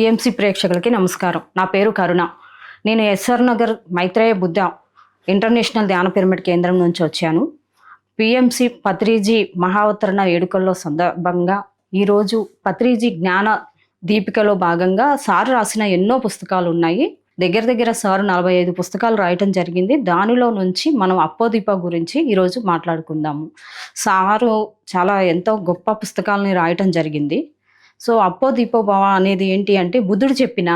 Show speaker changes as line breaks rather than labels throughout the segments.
PMC ప్రేక్షకులకి నమస్కారం. నా పేరు కరుణ. నేను ఎస్ఆర్ నగర్ మైత్రేయ బుద్ధ ఇంటర్నేషనల్ ధ్యాన పిరమిడ్ కేంద్రం నుంచి వచ్చాను. పిఎంసి పత్రిజీ మహావతరణ వేడుకల్లో సందర్భంగా ఈరోజు పత్రిజీ జ్ఞాన దీపికలో భాగంగా సార్ రాసిన ఎన్నో పుస్తకాలు ఉన్నాయి. దగ్గర దగ్గర సార్ నలభై ఐదు పుస్తకాలు రాయటం జరిగింది. దానిలో నుంచి మనం అప్పోదీప గురించి ఈరోజు మాట్లాడుకుందాము. సారు చాలా ఎంతో గొప్ప పుస్తకాలని రాయటం జరిగింది. సో అప్పో దీపోభవ అనేది ఏంటి అంటే బుద్ధుడు చెప్పిన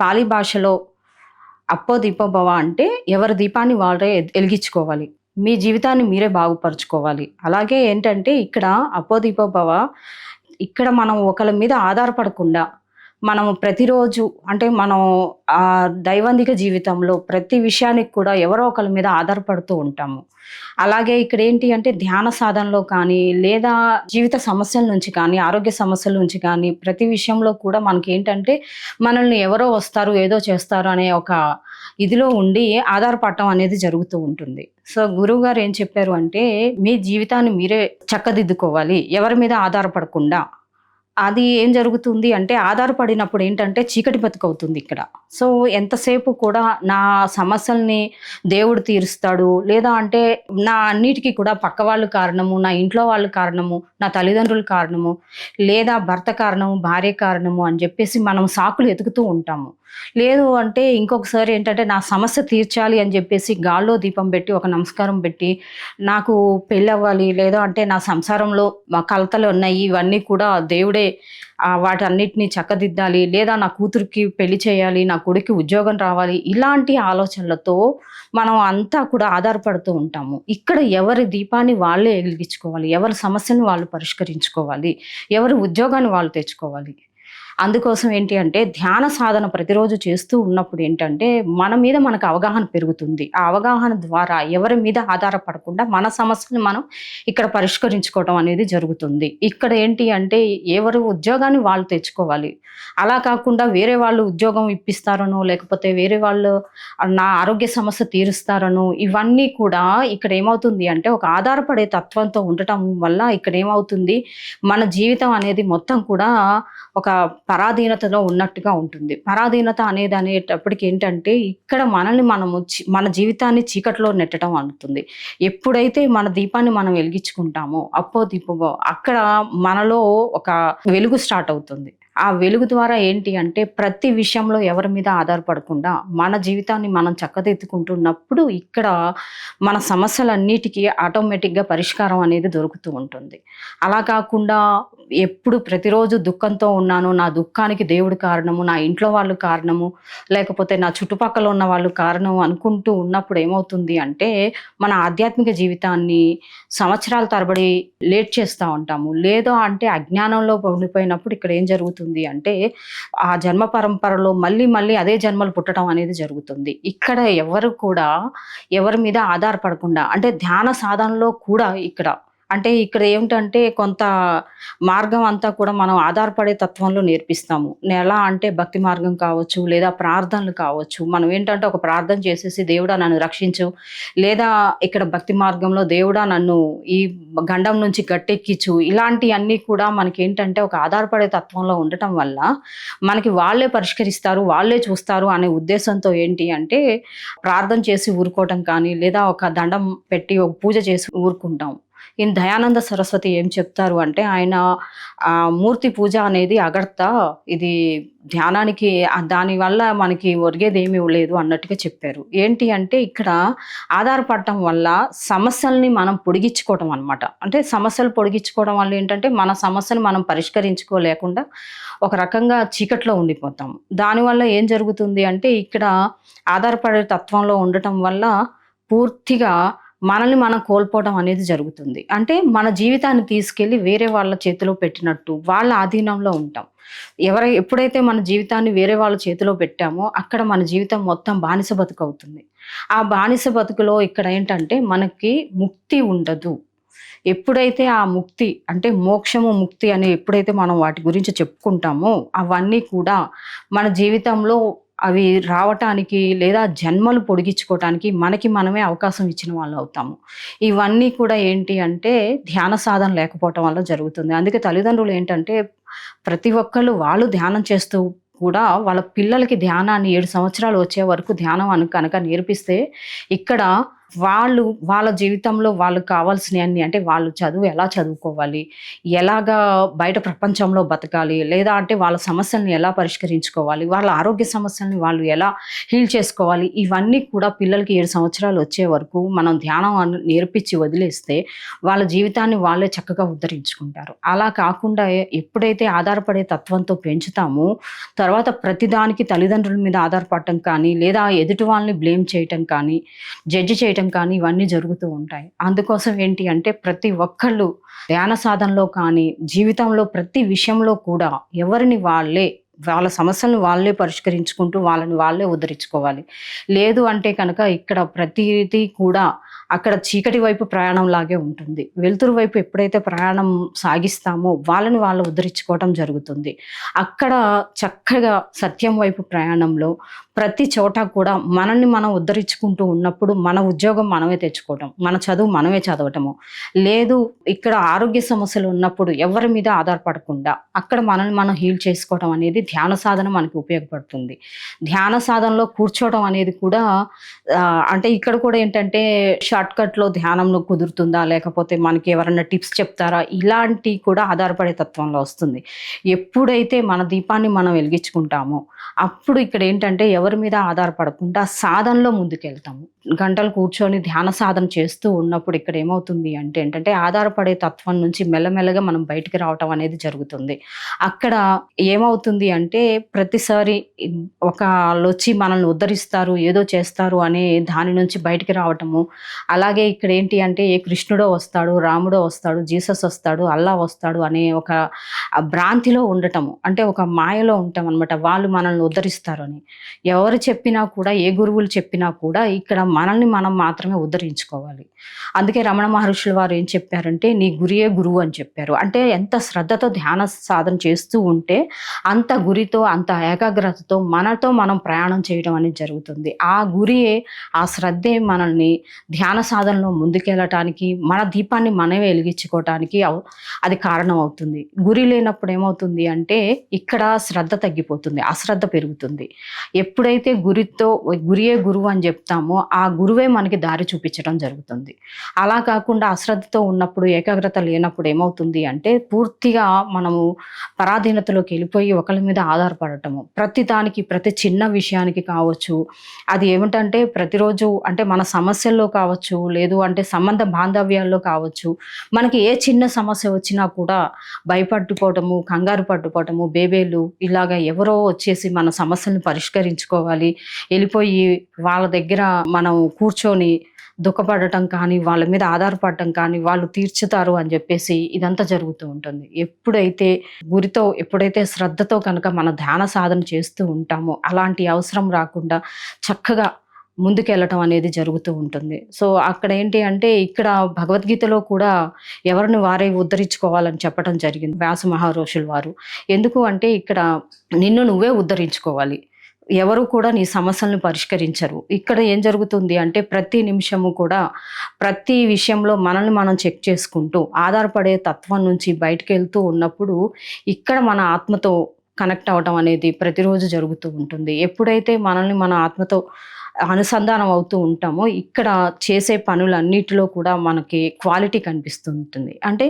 పాలి భాషలో అప్పో దీపోభవ అంటే ఎవరి దీపాన్ని వాళ్ళే వెలిగించుకోవాలి. మీ జీవితాన్ని మీరే బాగుపరుచుకోవాలి. అలాగే ఏంటంటే ఇక్కడ అప్పో దీపోభవ ఇక్కడ మనం ఒకరి మీద ఆధారపడకుండా మనం ప్రతిరోజు అంటే మనం ఆ దైవందిక జీవితంలో ప్రతి విషయానికి కూడా ఎవరో ఒకరి మీద ఆధారపడుతూ ఉంటాము. అలాగే ఇక్కడ ఏంటి అంటే ధ్యాన సాధనలో కానీ లేదా జీవిత సమస్యల నుంచి కానీ ఆరోగ్య సమస్యల నుంచి కానీ ప్రతి విషయంలో కూడా మనకి ఏంటంటే మనల్ని ఎవరో వస్తారు ఏదో చేస్తారు అనే ఒక ఇదిలో ఉండి ఆధారపడటం అనేది జరుగుతూ ఉంటుంది. సో గురువు గారు ఏం చెప్పారు అంటే మీ జీవితాన్ని మీరే చక్కదిద్దుకోవాలి. ఎవరి మీద ఆధారపడకుండా అది ఏం జరుగుతుంది అంటే ఆధారపడినప్పుడు ఏంటంటే చీకటి బతుకవుతుంది ఇక్కడ. సో ఎంతసేపు కూడా నా సమస్యల్ని దేవుడు తీరుస్తాడు. లేదా అంటే నా అన్నిటికీ కూడా పక్క వాళ్ళు కారణము నా ఇంట్లో వాళ్ళు కారణము నా తల్లిదండ్రుల కారణము లేదా భర్త కారణము భార్య కారణము అని చెప్పేసి మనం సాకులు ఎతుకుతూ ఉంటాము. లేదు అంటే ఇంకొకసారి ఏంటంటే నా సమస్య తీర్చాలి అని చెప్పేసి గాల్లో దీపం పెట్టి ఒక నమస్కారం పెట్టి నాకు పెళ్ళి అవ్వాలి లేదా అంటే నా సంసారంలో మా కలతలు ఉన్నాయి ఇవన్నీ కూడా దేవుడే వాటన్నిటిని చక్కదిద్దాలి లేదా నా కూతురికి పెళ్ళి చేయాలి నా కొడుకు ఉద్యోగం రావాలి ఇలాంటి ఆలోచనలతో మనం అంతా కూడా ఆధారపడుతూ ఉంటాము. ఇక్కడ ఎవరి దీపాన్ని వాళ్ళే వెలిగించుకోవాలి ఎవరి సమస్యను వాళ్ళు పరిష్కరించుకోవాలి ఎవరి ఉద్యోగాన్ని వాళ్ళు తెచ్చుకోవాలి. అందుకోసం ఏంటి అంటే ధ్యాన సాధన ప్రతిరోజు చేస్తూ ఉన్నప్పుడు ఏంటంటే మన మీద మనకు అవగాహన పెరుగుతుంది. ఆ అవగాహన ద్వారా ఎవరి మీద ఆధారపడకుండా మన సమస్యని మనం ఇక్కడ పరిష్కరించుకోవడం అనేది జరుగుతుంది. ఇక్కడ ఏంటి అంటే ఎవరు ఉద్యోగాన్ని వాళ్ళు తెచ్చుకోవాలి. అలా కాకుండా వేరే వాళ్ళు ఉద్యోగం ఇప్పిస్తారనో లేకపోతే వేరే వాళ్ళు నా ఆరోగ్య సమస్య తీరుస్తారనో ఇవన్నీ కూడా ఇక్కడ ఏమవుతుంది అంటే ఒక ఆధారపడే తత్వంతో ఉండటం వల్ల ఇక్కడ ఏమవుతుంది? మన జీవితం అనేది మొత్తం కూడా ఒక పరాధీనతలో ఉన్నట్టుగా ఉంటుంది. పరాధీనత అనేది అనేటప్పటికి ఏంటంటే ఇక్కడ మనల్ని మనము మన జీవితాన్ని చీకట్లో నెట్టడం అవుతుంది ఎప్పుడైతే మన దీపాన్ని మనం వెలిగించుకుంటామో అప్పో దీపమో అక్కడ మనలో ఒక వెలుగు స్టార్ట్ అవుతుంది. ఆ వెలుగు ద్వారా ఏంటి అంటే ప్రతి విషయంలో ఎవరి మీద ఆధారపడకుండా మన జీవితాన్ని మనం చక్కదిద్దుకుంటున్నప్పుడు ఇక్కడ మన సమస్యలన్నిటికీ ఆటోమేటిక్గా పరిష్కారం అనేది దొరుకుతూ ఉంటుంది. అలా కాకుండా ఎప్పుడు ప్రతిరోజు దుఃఖంతో ఉన్నాను. నా దుఃఖానికి దేవుడు కారణము నా ఇంట్లో వాళ్ళు కారణము లేకపోతే నా చుట్టుపక్కల ఉన్న వాళ్ళు కారణం అనుకుంటూ ఉన్నప్పుడు ఏమవుతుంది అంటే మన ఆధ్యాత్మిక జీవితాన్ని సంవత్సరాల తరబడి లేట్ చేస్తూ ఉంటాము. లేదా అంటే అజ్ఞానంలో ఉండిపోయినప్పుడు ఇక్కడ ఏం జరుగుతుంది అంటే ఆ జన్మ పరంపరలో మళ్ళీ మళ్ళీ అదే జన్మలు పుట్టడం అనేది జరుగుతుంది. ఇక్కడ ఎవరు కూడా ఎవరి మీద ఆధారపడకుండా అంటే ధ్యాన సాధనలో కూడా ఇక్కడ అంటే ఇక్కడ ఏమిటంటే కొంత మార్గం అంతా కూడా మనం ఆధారపడే తత్వంలో నేర్పిస్తాము. ఎలా అంటే భక్తి మార్గం కావచ్చు లేదా ప్రార్థనలు కావచ్చు. మనం ఏంటంటే ఒక ప్రార్థన చేసేసి దేవుడా నన్ను రక్షించు లేదా ఇక్కడ భక్తి మార్గంలో దేవుడా నన్ను ఈ గండం నుంచి గట్టెక్కించు. ఇలాంటివన్నీ కూడా మనకి ఏంటంటే ఒక ఆధారపడే తత్వంలో ఉండటం వల్ల మనకి వాళ్ళే పరిష్కరిస్తారు వాళ్ళే చూస్తారు అనే ఉద్దేశంతో ఏంటి అంటే ప్రార్థన చేసి ఊరుకోవటం కానీ లేదా ఒక దండం పెట్టి ఒక పూజ చేసి ఊరుకుంటాం. ఈ దయానంద సరస్వతి ఏం చెప్తారు అంటే ఆయన మూర్తి పూజ అనేది అగర్త ఇది ధ్యానానికి దానివల్ల మనకి ఒరిగేది ఏమీ లేదు అన్నట్టుగా చెప్పారు. ఏంటి అంటే ఇక్కడ ఆధారపడటం వల్ల సమస్యల్ని మనం పొడిగించుకోవటం అనమాట అంటే సమస్యలు పొడిగించుకోవడం వల్ల ఏంటంటే మన సమస్యను మనం పరిష్కరించుకోలేకుండా ఒక రకంగా చీకట్లో ఉండిపోతాం. దానివల్ల ఏం జరుగుతుంది అంటే ఇక్కడ ఆధారపడే తత్వంలో ఉండటం వల్ల పూర్తిగా మనల్ని మనం కోల్పోవడం అనేది జరుగుతుంది. అంటే మన జీవితాన్ని తీసుకెళ్ళి వేరే వాళ్ళ చేతిలో పెట్టినట్టు వాళ్ళ ఆధీనంలో ఉంటాం. ఎవరై ఎప్పుడైతే మన జీవితాన్ని వేరే వాళ్ళ చేతిలో పెట్టామో అక్కడ మన జీవితం మొత్తం బానిస బతుకు అవుతుంది. ఆ బానిస బతుకులో ఇక్కడ ఏంటంటే మనకి ముక్తి ఉండదు. ఎప్పుడైతే ఆ ముక్తి అంటే మోక్షము ముక్తి అని ఎప్పుడైతే మనం వాటి గురించి చెప్పుకుంటామో అవన్నీ కూడా మన జీవితంలో అవి రావటానికి లేదా జన్మలు పొడిగించుకోవటానికి మనకి మనమే అవకాశం ఇచ్చిన వాళ్ళు అవుతాము. ఇవన్నీ కూడా ఏంటి అంటే ధ్యాన సాధన లేకపోవటం వల్ల జరుగుతుంది. అందుకే తల్లిదండ్రులు ఏంటంటే ప్రతి ఒక్కళ్ళు వాళ్ళు ధ్యానం చేస్తూ కూడా వాళ్ళ పిల్లలకి ధ్యానాన్ని ఏడు సంవత్సరాలు వచ్చే వరకు ధ్యానం అను కనుక నేర్పిస్తే ఇక్కడ వాళ్ళు వాళ్ళ జీవితంలో వాళ్ళకి కావాల్సినవన్నీ అంటే వాళ్ళు చదువు ఎలా చదువుకోవాలి ఎలాగా బయట ప్రపంచంలో బతకాలి లేదా అంటే వాళ్ళ సమస్యల్ని ఎలా పరిష్కరించుకోవాలి వాళ్ళ ఆరోగ్య సమస్యల్ని వాళ్ళు ఎలా హీల్ చేసుకోవాలి ఇవన్నీ కూడా పిల్లలకి ఏడు సంవత్సరాలు వచ్చే వరకు మనం ధ్యానం నేర్పించి వదిలేస్తే వాళ్ళ జీవితాన్ని వాళ్ళే చక్కగా ఉద్ధరించుకుంటారు. అలా కాకుండా ఎప్పుడైతే ఆధారపడే తత్వంతో పెంచుతామో తర్వాత ప్రతిదానికి తల్లిదండ్రుల మీద ఆధారపడటం కానీ లేదా ఎదుటి వాళ్ళని బ్లేమ్ చేయటం కానీ జడ్జి చేయటం కానీ ఇవన్నీ జరుగుతూ ఉంటాయి. అందుకోసం ఏంటి అంటే ప్రతి ఒక్కళ్ళు ధ్యాన సాధనలో కానీ జీవితంలో ప్రతి విషయంలో కూడా ఎవరిని వాళ్ళే వాళ్ళ సమస్యలను వాళ్ళే పరిష్కరించుకుంటూ వాళ్ళని వాళ్ళే ఉద్ధరించుకోవాలి. లేదు అంటే కనుక ఇక్కడ ప్రతిదీ కూడా అక్కడ చీకటి వైపు ప్రయాణం లాగే ఉంటుంది. వెలుతురు వైపు ఎప్పుడైతే ప్రయాణం సాగిస్తామో వాళ్ళని వాళ్ళు ఉద్ధరించుకోవటం జరుగుతుంది. అక్కడ చక్కగా సత్యం వైపు ప్రయాణంలో ప్రతి చోట కూడా మనల్ని మనం ఉద్ధరించుకుంటూ ఉన్నప్పుడు మన ఉద్యోగం మనమే తెచ్చుకోవటం మన చదువు మనమే చదవటము. లేదు ఇక్కడ ఆరోగ్య సమస్యలు ఉన్నప్పుడు ఎవరి మీద ఆధారపడకుండా అక్కడ మనల్ని మనం హీల్ చేసుకోవటం అనేది ధ్యాన సాధన మనకి ఉపయోగపడుతుంది. ధ్యాన సాధనలో కూర్చోవడం అనేది కూడా అంటే ఇక్కడ కూడా ఏంటంటే షార్ట్కట్లో ధ్యానంలో కుదురుతుందా? లేకపోతే మనకి ఎవరైనా టిప్స్ చెప్తారా? ఇలాంటి కూడా ఆధారపడే తత్వంలో వస్తుంది. ఎప్పుడైతే మన దీపాన్ని మనం వెలిగించుకుంటామో అప్పుడు ఇక్కడ ఏంటంటే ఎవరి మీద ఆధారపడకుండా సాధనలో ముందుకెళ్తాము. గంటలు కూర్చొని ధ్యాన సాధన చేస్తూ ఉన్నప్పుడు ఇక్కడ ఏమవుతుంది అంటే ఏంటంటే ఆధారపడే తత్వం నుంచి మెల్లమెల్లగా మనం బయటికి రావటం అనేది జరుగుతుంది. అక్కడ ఏమవుతుంది అంటే ప్రతిసారి ఒక వాళ్ళు వచ్చి మనల్ని ఉద్ధరిస్తారు ఏదో చేస్తారు అనే దాని నుంచి బయటికి రావటము అలాగే ఇక్కడ ఏంటి అంటే ఏ కృష్ణుడో వస్తాడు రాముడో వస్తాడు జీసస్ వస్తాడు అల్లా వస్తాడు అనే ఒక భ్రాంతిలో ఉండటము. అంటే ఒక మాయలో ఉంటాం అనమాట వాళ్ళు మనల్ని ఉద్ధరిస్తారు అని. ఎవరు చెప్పినా కూడా ఏ గురువులు చెప్పినా కూడా ఇక్కడ మనల్ని మనం మాత్రమే ఉద్ధరించుకోవాలి. అందుకే రమణ మహర్షులు వారు ఏం చెప్పారంటే నీ గురియే గురువు అని చెప్పారు. అంటే ఎంత శ్రద్ధతో ధ్యాన సాధన చేస్తూ ఉంటే అంత గురితో అంత ఏకాగ్రతతో మనతో మనం ప్రయాణం చేయడం అనేది జరుగుతుంది. ఆ గురియే ఆ శ్రద్ధే మనల్ని ధ్యాన సాధనలో ముందుకెళ్ళటానికి మన దీపాన్ని మనమే వెలిగించుకోవటానికి అది కారణం అవుతుంది గురి లేనప్పుడు ఏమవుతుంది అంటే ఇక్కడ శ్రద్ధ తగ్గిపోతుంది అశ్రద్ధ పెరుగుతుంది. ఎప్పుడైతే గురితో గురియే గురువు అని చెప్తామో ఆ గురువే మనకి దారి చూపించడం జరుగుతుంది. అలా కాకుండా అశ్రద్ధతో ఉన్నప్పుడు ఏకాగ్రత లేనప్పుడు ఏమవుతుంది అంటే పూర్తిగా మనము పరాధీనతలోకి వెళ్ళిపోయి ఒకరి మీద ఆధారపడటము. ప్రతి దానికి ప్రతి చిన్న విషయానికి కావచ్చు అది ఏమిటంటే ప్రతిరోజు అంటే మన సమస్యల్లో కావచ్చు లేదు అంటే సంబంధ బాంధవ్యాల్లో కావచ్చు మనకి ఏ చిన్న సమస్య వచ్చినా కూడా భయపట్టుకోవటము కంగారు పట్టుకోవటము బేబేలు ఇలాగా ఎవరో వచ్చేసి మన సమస్యలను పరిష్కరించుకోవాలి వెళ్ళిపోయి వాళ్ళ దగ్గర మనం కూర్చొని దుఃఖపడటం కానీ వాళ్ళ మీద ఆధారపడటం కానీ వాళ్ళు తీర్చుతారు అని చెప్పేసి ఇదంతా జరుగుతూ ఉంటుంది. ఎప్పుడైతే గురితో ఎప్పుడైతే శ్రద్ధతో కనుక మన ధ్యాన సాధన చేస్తూ ఉంటామో అలాంటి అవసరం రాకుండా చక్కగా ముందుకెళ్ళటం అనేది జరుగుతూ ఉంటుంది. సో అక్కడ ఏంటి అంటే ఇక్కడ భగవద్గీతలో కూడా ఎవరిని వారే ఉద్ధరించుకోవాలని చెప్పడం జరిగింది వ్యాస మహారోషులు వారు. ఎందుకు అంటే ఇక్కడ నిన్ను నువ్వే ఉద్ధరించుకోవాలి. ఎవరు కూడా నీ సమస్యలను పరిష్కరించరు. ఇక్కడ ఏం జరుగుతుంది అంటే ప్రతి నిమిషము కూడా ప్రతి విషయంలో మనల్ని మనం చెక్ చేసుకుంటూ ఆధారపడే తత్వం నుంచి బయటకు వెళ్తూ ఉన్నప్పుడు ఇక్కడ మన ఆత్మతో కనెక్ట్ అవ్వటం అనేది ప్రతిరోజు జరుగుతూ ఉంటుంది. ఎప్పుడైతే మనల్ని మన ఆత్మతో అనుసంధానం అవుతూ ఉంటామో ఇక్కడ చేసే పనులన్నిటిలో కూడా మనకి క్వాలిటీ కనిపిస్తుంటుంది. అంటే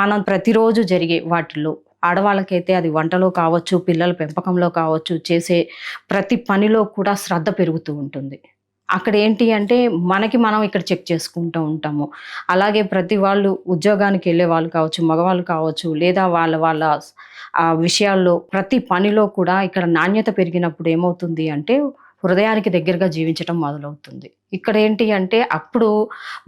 మనం ప్రతిరోజు జరిగే వాటిల్లో ఆడవాళ్ళకైతే అది వంటలో కావచ్చు పిల్లల పెంపకంలో కావచ్చు చేసే ప్రతి పనిలో కూడా శ్రద్ధ పెరుగుతూ ఉంటుంది. అక్కడ ఏంటి అంటే మనకి మనం ఇక్కడ చెక్ చేసుకుంటూ ఉంటాము. అలాగే ప్రతి వాళ్ళు ఉద్యోగానికి వెళ్ళే వాళ్ళు కావచ్చు మగవాళ్ళు కావచ్చు లేదా వాళ్ళ వాళ్ళ విషయాల్లో ప్రతి పనిలో కూడా ఇక్కడ నాణ్యత పెరిగినప్పుడు ఏమవుతుంది అంటే హృదయానికి దగ్గరగా జీవించటం మొదలవుతుంది. ఇక్కడ ఏంటి అంటే అప్పుడు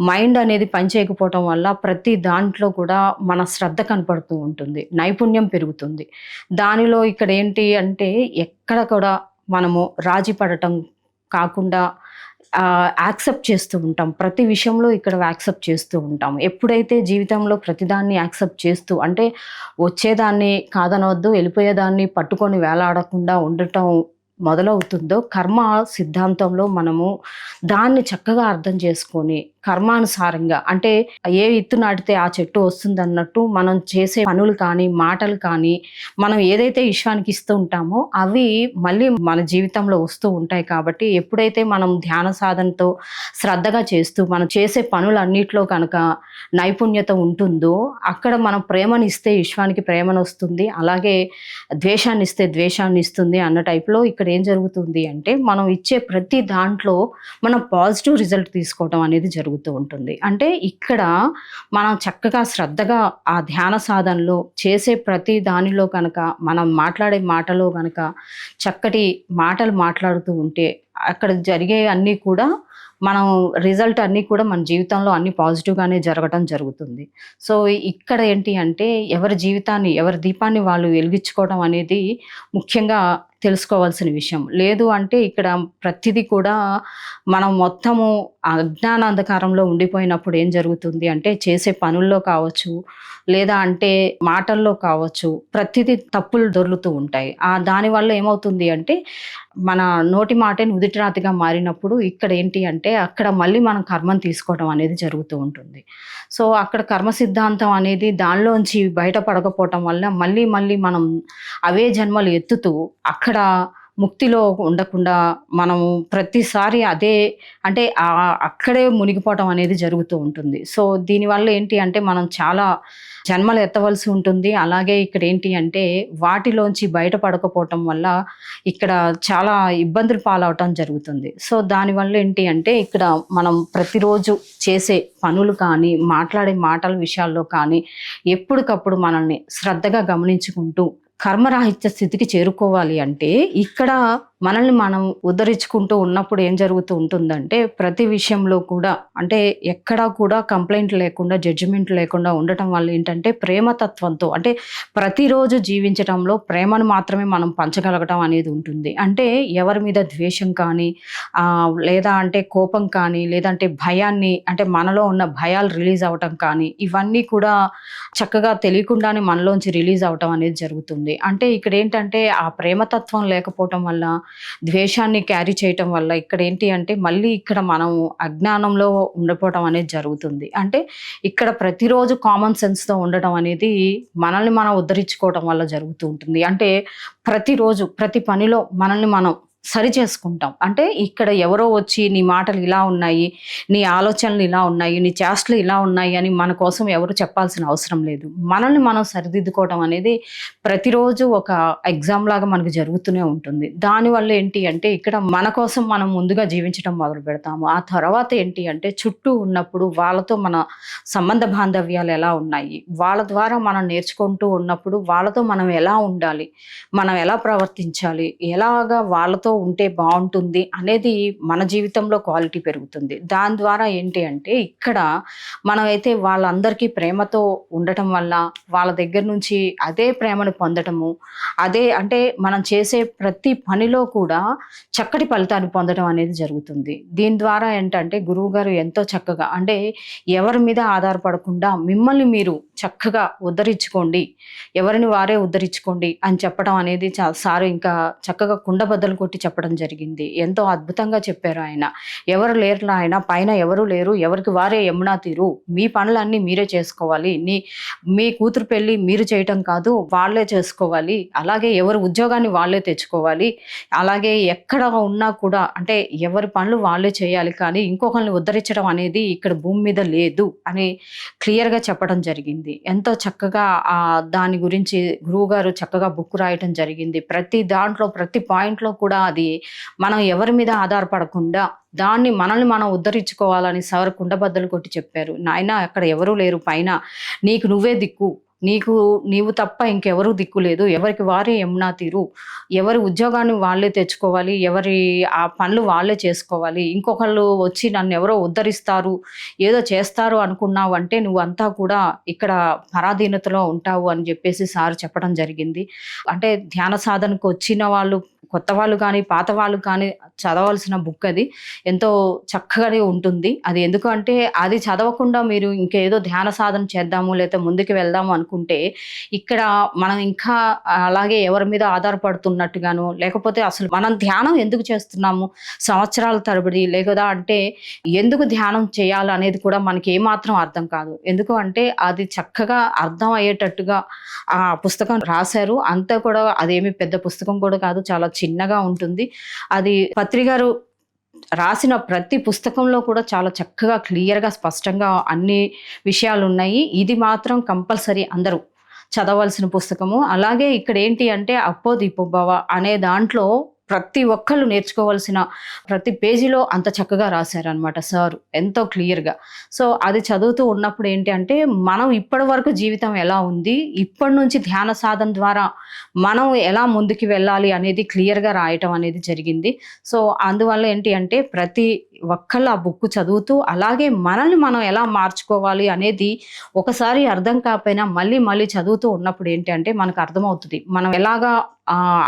మైండ్ అనేది పనిచేయకపోవటం వల్ల ప్రతి దాంట్లో కూడా మన శ్రద్ధ కనపడుతూ ఉంటుంది. నైపుణ్యం పెరుగుతుంది. దానిలో ఇక్కడ ఏంటి అంటే ఎక్కడ కూడా మనము రాజీ పడటం కాకుండా యాక్సెప్ట్ చేస్తూ ఉంటాం. ప్రతి విషయంలో ఇక్కడ యాక్సెప్ట్ చేస్తూ ఉంటాం. ఎప్పుడైతే జీవితంలో ప్రతిదాన్ని యాక్సెప్ట్ చేస్తూ అంటే వచ్చేదాన్ని కాదనవద్దు వెళ్ళిపోయేదాన్ని పట్టుకొని వేలాడకుండా ఉండటం మొదలవుతుందో కర్మ సిద్ధాంతంలో మనము దాన్ని చక్కగా అర్థం చేసుకొని కర్మానుసారంగా. అంటే ఏ విత్తు నాటితే ఆ చెట్టు వస్తుంది అన్నట్టు మనం చేసే పనులు కానీ మాటలు కానీ మనం ఏదైతే విశ్వానికి ఇస్తూ ఉంటామో అవి మళ్ళీ మన జీవితంలో వస్తూ ఉంటాయి కాబట్టి ఎప్పుడైతే మనం ధ్యాన సాధనతో శ్రద్ధగా చేస్తూ మనం చేసే పనులన్నిట్లో కనుక నైపుణ్యత ఉంటుందో అక్కడ మనం ప్రేమని ఇస్తే విశ్వానికి ప్రేమను వస్తుంది అలాగే ద్వేషాన్ని ఇస్తే ద్వేషాన్ని ఇస్తుంది అన్న టైప్లో ఇక్కడ ఏం జరుగుతుంది అంటే మనం ఇచ్చే ప్రతి దాంట్లో మనం పాజిటివ్ రిజల్ట్ తీసుకోవడం అనేది జరుగుతుంది జరుగుతూ ఉంటుంది. అంటే ఇక్కడ మనం చక్కగా శ్రద్ధగా ఆ ధ్యాన సాధనలో చేసే ప్రతి దానిలో కనుక మనం మాట్లాడే మాటలో కనుక చక్కటి మాటలు మాట్లాడుతూ ఉంటే అక్కడ జరిగే అన్నీ కూడా మనం రిజల్ట్ అన్నీ కూడా మన జీవితంలో అన్ని పాజిటివ్గానే జరగడం జరుగుతుంది. సో ఇక్కడ ఏంటి అంటే ఎవరి జీవితాన్ని ఎవరి దీపాన్ని వాళ్ళు వెలిగించుకోవడం అనేది ముఖ్యంగా తెలుసుకోవాల్సిన విషయం. లేదు అంటే ఇక్కడ ప్రతిదీ కూడా మనం మొత్తము అజ్ఞాన అంధకారంలో ఉండిపోయినప్పుడు ఏం జరుగుతుంది అంటే చేసే పనుల్లో కావచ్చు లేదా అంటే మాటల్లో కావచ్చు ప్రతిదీ తప్పులు దొర్లుతూ ఉంటాయి. ఆ దానివల్ల ఏమవుతుంది అంటే మన నోటి మాటే ఉదిటరాతిగా మారినప్పుడు ఇక్కడ ఏంటి అంటే అక్కడ మళ్ళీ మనం కర్మను తీసుకోవడం అనేది జరుగుతూ ఉంటుంది. సో అక్కడ కర్మ సిద్ధాంతం అనేది దానిలోంచి బయటపడకపోవటం వల్ల మళ్ళీ మళ్ళీ మనం అవే జన్మలు ఎత్తుతూ అక్కడ ముక్తిలో ఉండకుండా మనము ప్రతిసారి అదే అంటే అక్కడే మునిగిపోవటం అనేది జరుగుతూ ఉంటుంది. సో దీనివల్ల ఏంటి అంటే మనం చాలా జన్మలు ఎత్తవలసి ఉంటుంది. అలాగే ఇక్కడ ఏంటి అంటే వాటిలోంచి బయటపడకపోవటం వల్ల ఇక్కడ చాలా ఇబ్బందులు పాలవటం జరుగుతుంది. సో దానివల్ల ఏంటి అంటే ఇక్కడ మనం ప్రతిరోజు చేసే పనులు కానీ మాట్లాడే మాటల విషయాల్లో కానీ ఎప్పటికప్పుడు మనల్ని శ్రద్ధగా గమనించుకుంటూ కర్మరాహిత్య స్థితికి చేరుకోవాలి అంటే ఇక్కడ మనల్ని మనం ఉద్ధరించుకుంటూ ఉన్నప్పుడు ఏం జరుగుతూ ఉంటుందంటే ప్రతి విషయంలో కూడా అంటే ఎక్కడా కూడా కంప్లైంట్ లేకుండా జడ్జిమెంట్ లేకుండా ఉండటం వల్ల ఏంటంటే ప్రేమతత్వంతో అంటే ప్రతిరోజు జీవించడంలో ప్రేమను మాత్రమే మనం పంచగలగటం అనేది ఉంటుంది. అంటే ఎవరి మీద ద్వేషం కానీ లేదా అంటే కోపం కానీ లేదంటే భయాన్ని అంటే మనలో ఉన్న భయాలు రిలీజ్ అవ్వటం కానీ ఇవన్నీ కూడా చక్కగా తెలియకుండానే మనలోంచి రిలీజ్ అవ్వటం అనేది జరుగుతుంది. అంటే ఇక్కడ ఏంటంటే ఆ ప్రేమతత్వం లేకపోవటం వల్ల ద్వేషాన్ని క్యారీ చేయటం వల్ల ఇక్కడ ఏంటి అంటే మళ్ళీ ఇక్కడ మనం అజ్ఞానంలో ఉండిపోవటం అనేది జరుగుతుంది. అంటే ఇక్కడ ప్రతిరోజు కామన్ సెన్స్తో ఉండటం అనేది మనల్ని మనం ఉద్ధరించుకోవటం వల్ల జరుగుతూ ఉంటుంది. అంటే ప్రతిరోజు ప్రతి పనిలో మనల్ని మనం సరి చేసుకుంటాం. అంటే ఇక్కడ ఎవరో వచ్చి నీ మాటలు ఇలా ఉన్నాయి నీ ఆలోచనలు ఇలా ఉన్నాయి నీ చేష్టలు ఇలా ఉన్నాయి అని మన కోసం ఎవరు చెప్పాల్సిన అవసరం లేదు. మనల్ని మనం సరిదిద్దుకోవడం అనేది ప్రతిరోజు ఒక ఎగ్జామ్ లాగా మనకు జరుగుతూనే ఉంటుంది. దానివల్ల ఏంటి అంటే ఇక్కడ మన కోసం మనం ముందుగా జీవించడం మొదలు పెడతాము. ఆ తర్వాత ఏంటి అంటే చుట్టూ ఉన్నప్పుడు వాళ్ళతో మన సంబంధ బాంధవ్యాలు ఎలా ఉన్నాయి? వాళ్ళ ద్వారా మనం నేర్చుకుంటూ ఉన్నప్పుడు వాళ్ళతో మనం ఎలా ఉండాలి? మనం ఎలా ప్రవర్తించాలి? ఎలాగా వాళ్ళతో ఉంటే బాగుంటుంది అనేది మన జీవితంలో క్వాలిటీ పెరుగుతుంది. దాని ద్వారా ఏంటి అంటే ఇక్కడ మనమైతే వాళ్ళందరికీ ప్రేమతో ఉండటం వల్ల వాళ్ళ దగ్గర నుంచి అదే ప్రేమను పొందటము అదే అంటే మనం చేసే ప్రతి పనిలో కూడా చక్కటి ఫలితాన్ని పొందడం అనేది జరుగుతుంది. దీని ద్వారా ఏంటంటే గురువు గారు ఎంతో చక్కగా అంటే ఎవరి మీద ఆధారపడకుండా మిమ్మల్ని మీరు చక్కగా ఉద్ధరించుకోండి. ఎవరిని వారే ఉద్ధరించుకోండి అని చెప్పడం అనేది సారు ఇంకా చక్కగా కుండ బద్దలు కొట్టి చెప్పడం జరిగింది. ఎంతో అద్భుతంగా చెప్పారు ఆయన. ఎవరు లేరు ఆయన పైన ఎవరు లేరు ఎవరికి వారే యమునా తీరు. మీ పనులన్నీ మీరే చేసుకోవాలి. నీ మీ కూతురు పెళ్ళి మీరు చేయటం కాదు వాళ్ళే చేసుకోవాలి. అలాగే ఎవరు ఉద్యోగాన్ని వాళ్ళే తెచ్చుకోవాలి. అలాగే ఎక్కడ ఉన్నా కూడా అంటే ఎవరి పనులు వాళ్ళే చేయాలి కానీ ఇంకొకరిని ఉద్ధరించడం అనేది ఇక్కడ భూమి మీద లేదు అని క్లియర్గా చెప్పడం జరిగింది. ఎంతో చక్కగా ఆ దాని గురించి గురువు గారు చక్కగా బుక్ రాయటం జరిగింది. ప్రతి దాంట్లో ప్రతి పాయింట్లో కూడా అది మనం ఎవరి మీద ఆధారపడకుండా దాన్ని మనల్ని మనం ఉద్ధరించుకోవాలని సవర్ కుండబద్దలు కొట్టి చెప్పారు. నాయన అక్కడ ఎవరూ లేరు. పైన నీకు నువ్వే దిక్కు. నీకు నీవు తప్ప ఇంకెవరూ దిక్కు లేదు. ఎవరికి వారే యమునా తీరు. ఎవరి ఉద్యోగాన్ని వాళ్ళే తెచ్చుకోవాలి. ఎవరి ఆ పనులు వాళ్ళే చేసుకోవాలి. ఇంకొకళ్ళు వచ్చి నన్ను ఎవరో ఉద్ధరిస్తారు. ఏదో చేస్తారు అనుకున్నావు అంటే నువ్వు అంతా కూడా ఇక్కడ పరాధీనతలో ఉంటావు అని చెప్పేసి సార్ చెప్పడం జరిగింది. అంటే ధ్యాన సాధనకు వచ్చిన వాళ్ళు కొత్త వాళ్ళు కానీ పాత వాళ్ళు కానీ చదవాల్సిన బుక్ అది ఎంతో చక్కగానే ఉంటుంది. అది ఎందుకంటే అది చదవకుండా మీరు ఇంకేదో ధ్యాన సాధన చేద్దాము లేకపోతే ముందుకు వెళ్దాము అనుకు అనుకుంటే ఇక్కడ మనం ఇంకా అలాగే ఎవరి మీద ఆధారపడుతున్నట్టుగాను లేకపోతే అసలు మనం ధ్యానం ఎందుకు చేస్తున్నాము సంవత్సరాల తరబడి లేదా అంటే ఎందుకు ధ్యానం చేయాలి అనేది కూడా మనకి ఏమాత్రం అర్థం కాదు. ఎందుకు అంటే అది చక్కగా అర్థం అయ్యేటట్టుగా ఆ పుస్తకం రాశారు. అంతా కూడా అదేమి పెద్ద పుస్తకం కూడా కాదు చాలా చిన్నగా ఉంటుంది. అది పత్రికారు రాసిన ప్రతి పుస్తకంలో కూడా చాలా చక్కగా క్లియర్గా స్పష్టంగా అన్ని విషయాలు ఉన్నాయి ఇది మాత్రం కంపల్సరీ అందరూ చదవాల్సిన పుస్తకము. అలాగే ఇక్కడ ఏంటి అంటే అప్పో దీపోభవ అనే దాంట్లో ప్రతి ఒక్కళ్ళు నేర్చుకోవాల్సిన ప్రతి పేజీలో అంత చక్కగా రాశారనమాట సార్ ఎంతో క్లియర్గా. సో అది చదువుతూ ఉన్నప్పుడు ఏంటి అంటే మనం ఇప్పటి వరకు జీవితం ఎలా ఉంది ఇప్పటి నుంచి ధ్యాన సాధన ద్వారా మనం ఎలా ముందుకు వెళ్ళాలి అనేది క్లియర్గా రాయటం అనేది జరిగింది. సో అందువల్ల ఏంటి అంటే ప్రతి ఒక్కళ్ళు ఆ బుక్ చదువుతూ అలాగే మనల్ని మనం ఎలా మార్చుకోవాలి అనేది ఒకసారి అర్థం కాకపోయినా మళ్ళీ మళ్ళీ చదువుతూ ఉన్నప్పుడు ఏంటి అంటే మనకు అర్థమవుతుంది. మనం ఎలాగా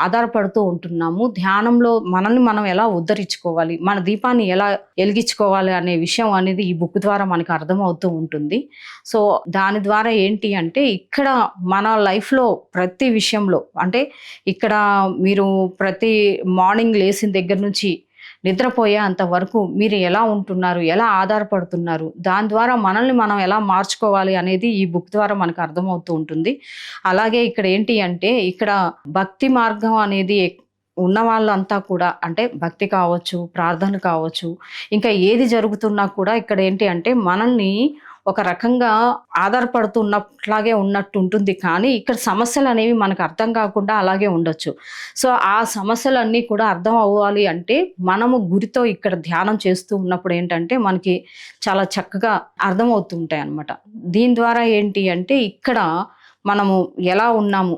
ఆధారపడుతూ ఉంటున్నాము ధ్యానంలో మనల్ని మనం ఎలా ఉద్ధరించుకోవాలి మన దీపాన్ని ఎలా వెలిగించుకోవాలి అనే విషయం అనేది ఈ బుక్ ద్వారా మనకు అర్థమవుతూ ఉంటుంది. సో దాని ద్వారా ఏంటి అంటే ఇక్కడ మన లైఫ్లో ప్రతి విషయంలో అంటే ఇక్కడ మీరు ప్రతి మార్నింగ్ లేచిన దగ్గర నుంచి నిద్రపోయే అంత వరకు మీరు ఎలా ఉంటున్నారు? ఎలా ఆధారపడుతున్నారు? దాని ద్వారా మనల్ని మనం ఎలా మార్చుకోవాలి అనేది ఈ బుక్ ద్వారా మనకు అర్థమవుతూ ఉంటుంది. అలాగే ఇక్కడ ఏంటి అంటే ఇక్కడ భక్తి మార్గం అనేది ఉన్న వాళ్ళంతా కూడా అంటే భక్తి కావచ్చు ప్రార్థన కావచ్చు ఇంకా ఏది జరుగుతున్నా కూడా ఇక్కడ ఏంటి అంటే మనల్ని ఒక రకంగా ఆధారపడుతున్నట్లాగే ఉన్నట్టు ఉంటుంది కానీ ఇక్కడ సమస్యలు అనేవి మనకు అర్థం కాకుండా అలాగే ఉండొచ్చు. సో ఆ సమస్యలన్నీ కూడా అర్థం అవ్వాలి అంటే మనము గురితో ఇక్కడ ధ్యానం చేస్తూ ఉన్నప్పుడు ఏంటంటే మనకి చాలా చక్కగా అర్థమవుతుంటాయి అన్నమాట. దీని ద్వారా ఏంటి అంటే ఇక్కడ మనము ఎలా ఉన్నాము?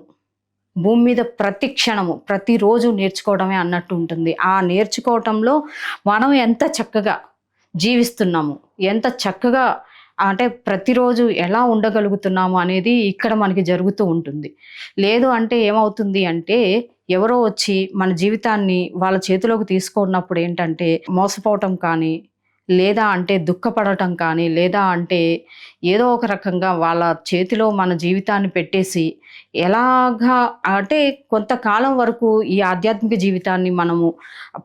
భూమి మీద ప్రతి క్షణము ప్రతిరోజు నేర్చుకోవడమే అన్నట్టు ఉంటుంది ఆ నేర్చుకోవటంలో మనం ఎంత చక్కగా జీవిస్తున్నాము? ఎంత చక్కగా అంటే ప్రతిరోజు ఎలా ఉండగలుగుతున్నాము అనేది ఇక్కడ మనకి జరుగుతూ ఉంటుంది. లేదు అంటే ఏమవుతుంది అంటే ఎవరో వచ్చి మన జీవితాన్ని వాళ్ళ చేతిలోకి తీసుకున్నప్పుడు ఏంటంటే మోసపోవటం కానీ లేదా అంటే దుఃఖపడటం కానీ లేదా అంటే ఏదో ఒక రకంగా వాళ్ళ చేతిలో మన జీవితాన్ని పెట్టేసి ఎలాగా అంటే కొంతకాలం వరకు ఈ ఆధ్యాత్మిక జీవితాన్ని మనము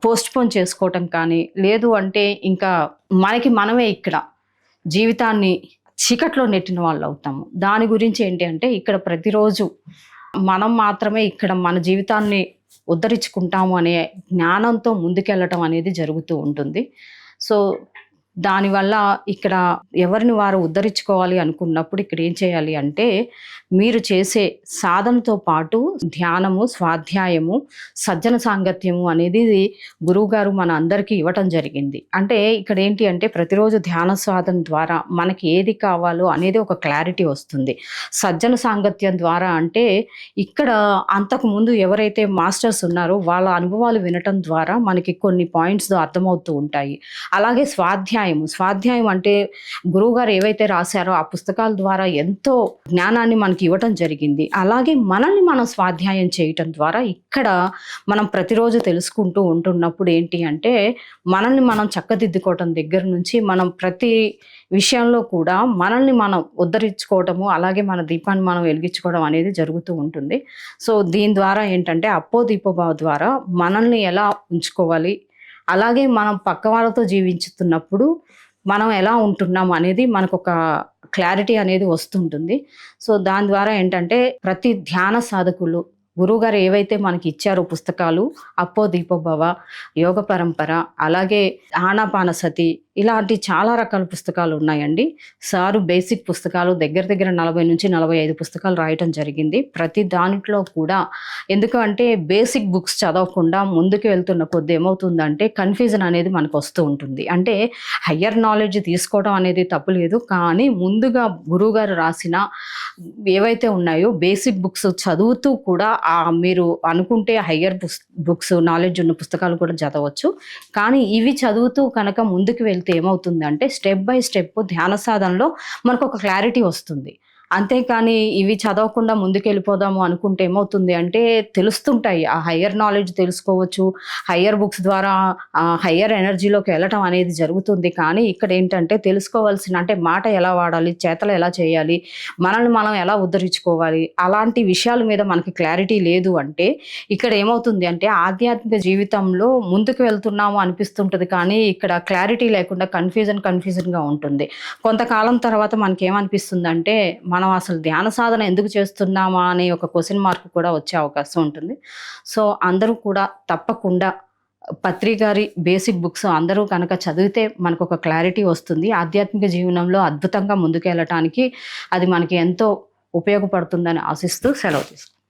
పోస్ట్పోన్ చేసుకోవటం కానీ లేదు అంటే ఇంకా మనకి మనమే ఇక్కడ జీవితాన్ని చీకట్లో నెట్టిన వాళ్ళు అవుతాము. దాని గురించి ఏంటి అంటే ఇక్కడ ప్రతిరోజు మనం మాత్రమే ఇక్కడ మన జీవితాన్ని ఉద్ధరించుకుంటాము అనే జ్ఞానంతో ముందుకెళ్ళటం అనేది జరుగుతూ ఉంటుంది. సో దానివల్ల ఇక్కడ ఎవరిని వారు ఉద్ధరించుకోవాలి అనుకున్నప్పుడు ఇక్కడ ఏం చేయాలి అంటే మీరు చేసే సాధనతో పాటు ధ్యానము స్వాధ్యాయము సజ్జన సాంగత్యము అనేది గురువుగారు మన అందరికీ ఇవ్వటం జరిగింది. అంటే ఇక్కడ ఏంటి అంటే ప్రతిరోజు ధ్యాన సాధన ద్వారా మనకి ఏది కావాలో అనేది ఒక క్లారిటీ వస్తుంది. సజ్జన సాంగత్యం ద్వారా అంటే ఇక్కడ అంతకు ముందు ఎవరైతే మాస్టర్స్ ఉన్నారో వాళ్ళ అనుభవాలు వినటం ద్వారా మనకి కొన్ని పాయింట్స్ అర్థమవుతూ ఉంటాయి. అలాగే స్వాధ్యాయము స్వాధ్యాయం అంటే గురువుగారు ఏవైతే రాశారో ఆ పుస్తకాల ద్వారా ఎంతో జ్ఞానాన్ని మనకి ఇవ్వటం జరిగింది. అలాగే మనల్ని మనం స్వాధ్యాయం చేయటం ద్వారా ఇక్కడ మనం ప్రతిరోజు తెలుసుకుంటూ ఉంటున్నప్పుడు ఏంటి అంటే మనల్ని మనం చక్కదిద్దుకోవటం దగ్గర నుంచి మనం ప్రతి విషయంలో కూడా మనల్ని మనం ఉద్ధరించుకోవటము అలాగే మన దీపాన్ని మనం వెలిగించుకోవడం అనేది జరుగుతూ ఉంటుంది. సో దీని ద్వారా ఏంటంటే అప్పో దీపభావ ద్వారా మనల్ని ఎలా ఉంచుకోవాలి అలాగే మనం పక్క వాళ్ళతో జీవించుతున్నప్పుడు మనం ఎలా ఉంటున్నాం అనేది మనకు ఒక క్లారిటీ అనేది వస్తుంటుంది. సో దాని ద్వారా ఏంటంటే ప్రతి ధ్యాన సాధకులు గురువుగారు ఏవైతే మనకి ఇచ్చారో పుస్తకాలు అప్పో దీపోభవ యోగ పరంపర అలాగే ఆనాపానసతి ఇలాంటి చాలా రకాల పుస్తకాలు ఉన్నాయండి. సారు బేసిక్ పుస్తకాలు దగ్గర దగ్గర నలభై నుంచి నలభై ఐదు పుస్తకాలు రాయటం జరిగింది. ప్రతి దాంట్లో కూడా ఎందుకంటే బేసిక్ బుక్స్ చదవకుండా ముందుకు వెళ్తున్న కొద్ది ఏమవుతుందంటే కన్ఫ్యూజన్ అనేది మనకు వస్తూ ఉంటుంది. అంటే హయ్యర్ నాలెడ్జ్ తీసుకోవడం అనేది తప్పు లేదు. కానీ ముందుగా గురువుగారు రాసిన ఏవైతే ఉన్నాయో బేసిక్ బుక్స్ చదువుతూ కూడా ఆ మీరు అనుకుంటే హయ్యర్ బుక్స్ నాలెడ్జ్ ఉన్న పుస్తకాలు కూడా చదవచ్చు. కానీ ఇవి చదువుతూ కనుక ముందుకు వెళ్తే ఏమవుతుందంటే స్టెప్ బై స్టెప్ ధ్యాన సాధనలో మనకు ఒక క్లారిటీ వస్తుంది. అంతేకాని ఇవి చదవకుండా ముందుకెళ్ళిపోదాము అనుకుంటే ఏమవుతుంది అంటే తెలుస్తుంటాయి. ఆ హయ్యర్ నాలెడ్జ్ తెలుసుకోవచ్చు. హయ్యర్ బుక్స్ ద్వారా హయ్యర్ ఎనర్జీలోకి వెళ్ళటం అనేది జరుగుతుంది. కానీ ఇక్కడ ఏంటంటే తెలుసుకోవాల్సిన అంటే మాట ఎలా వాడాలి చేతలు ఎలా చేయాలి మనల్ని మనం ఎలా ఉద్ధరించుకోవాలి అలాంటి విషయాల మీద మనకి క్లారిటీ లేదు అంటే ఇక్కడ ఏమవుతుంది అంటే ఆధ్యాత్మిక జీవితంలో ముందుకు వెళ్తున్నాము అనిపిస్తుంటుంది. కానీ ఇక్కడ క్లారిటీ లేకుండా కన్ఫ్యూజన్ కన్ఫ్యూజన్గా ఉంటుంది. కొంతకాలం తర్వాత మనకేమనిపిస్తుంది అంటే అంటే మనం అసలు ధ్యాన సాధన ఎందుకు చేస్తున్నామా అనే ఒక క్వశ్చన్ మార్క్ కూడా వచ్చే అవకాశం ఉంటుంది. సో అందరూ కూడా తప్పకుండా పత్రి గారి బేసిక్ బుక్స్ అందరూ కనుక చదివితే మనకు ఒక క్లారిటీ వస్తుంది. ఆధ్యాత్మిక జీవనంలో అద్భుతంగా ముందుకెళ్ళటానికి అది మనకి ఎంతో ఉపయోగపడుతుందని ఆశిస్తూ సెలవు తీసుకుంటాం